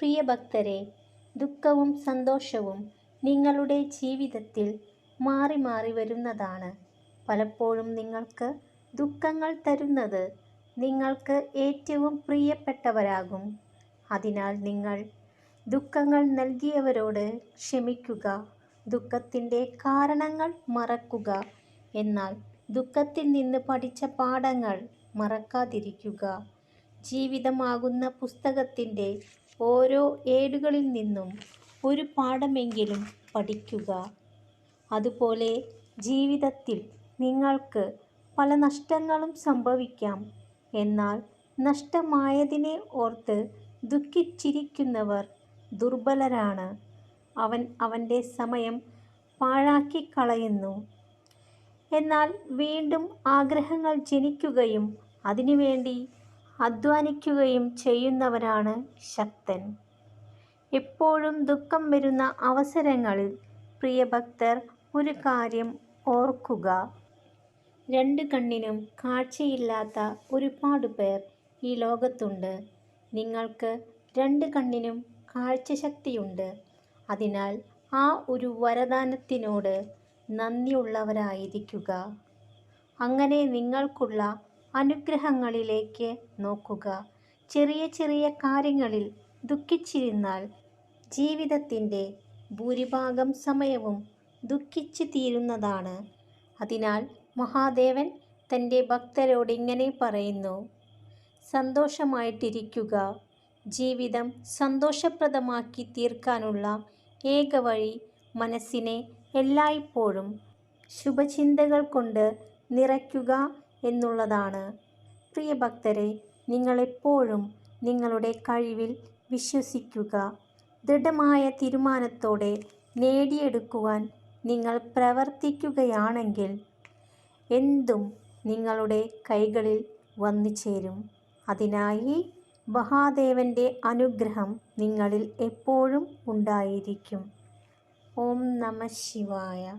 പ്രിയ ഭക്തരെ ദുഃഖവും സന്തോഷവും നിങ്ങളുടെ ജീവിതത്തിൽ മാറി മാറി വരുന്നതാണ്. പലപ്പോഴും നിങ്ങൾക്ക് ദുഃഖങ്ങൾ തരുന്നത് നിങ്ങൾക്ക് ഏറ്റവും പ്രിയപ്പെട്ടവരാകും. അതിനാൽ നിങ്ങൾ ദുഃഖങ്ങൾ നൽകിയവരോട് ക്ഷമിക്കുക ദുഃഖത്തിന്റെ കാരണങ്ങൾ മറക്കുക. എന്നാൽ ദുഃഖത്തിൽ നിന്ന് പഠിച്ച പാഠങ്ങൾ മറക്കാതിരിക്കുക. ജീവിതമാകുന്ന പുസ്തകത്തിന്റെ ഓരോ ഏടുകളിൽ നിന്നും ഒരു പാഠമെങ്കിലും പഠിക്കുക. അതുപോലെ ജീവിതത്തിൽ നിങ്ങൾക്ക് പല നഷ്ടങ്ങളും സംഭവിക്കാം. എന്നാൽ നഷ്ടമായതിനെ ഓർത്ത് ദുഃഖിച്ചിരിക്കുന്നവർ ദുർബലരാണ്. അവൻ അവന്റെ സമയം പാഴാക്കി കളയുന്നു എന്നാൽ വീണ്ടും ആഗ്രഹങ്ങൾ ജനിക്കുകയും അതിനുവേണ്ടി അധ്വാനിക്കുകയും ചെയ്യുന്നവനാണ് ശക്തൻ. എപ്പോഴും ദുഃഖം വരുന്ന അവസരങ്ങളിൽ പ്രിയഭക്തർ ഒരു കാര്യം ഓർക്കുക. രണ്ട് കണ്ണിനും കാഴ്ചയില്ലാത്ത ഒരുപാട് പേർ ഈ ലോകത്തുണ്ട്. നിങ്ങൾക്ക് രണ്ട് കണ്ണിനും കാഴ്ചശക്തിയുണ്ട്. അതിനാൽ ആ ഒരു വരദാനത്തിനോട് നന്ദിയുള്ളവരായിരിക്കുക. അങ്ങനെ നിങ്ങൾക്കുള്ള അനുഗ്രഹങ്ങളിലേക്ക് നോക്കുക. ചെറിയ ചെറിയ കാര്യങ്ങളിൽ ദുഃഖിച്ചിരുന്നാൽ ജീവിതത്തിന്റെ ഭൂരിഭാഗം സമയവും ദുഃഖിച്ച് തീരുന്നതാണ്. അതിനാൽ മഹാദേവൻ തന്റെ ഭക്തരോട് ഇങ്ങനെ പറയുന്നു. സന്തോഷമായിട്ടിരിക്കുക. ജീവിതം സന്തോഷപ്രദമാക്കി തീർക്കാനുള്ള ഏക വഴി മനസ്സിനെ എല്ലായ്പ്പോഴും ശുഭചിന്തകൾ കൊണ്ട് നിറയ്ക്കുക എന്നുള്ളതാണ്. പ്രിയ ഭക്തരെ നിങ്ങളെപ്പോഴും നിങ്ങളുടെ കഴിവിൽ വിശ്വസിക്കുക. ദൃഢമായ തീരുമാനത്തോടെ നേടിയെടുക്കുവാൻ നിങ്ങൾ പ്രവർത്തിക്കുകയാണെങ്കിൽ എന്തും നിങ്ങളുടെ കൈകളിൽ വന്നു ചേരും. അതിനായി മഹാദേവന്റെ അനുഗ്രഹം നിങ്ങളിൽ എപ്പോഴും ഉണ്ടായിരിക്കും. ഓം നമ ശിവായ.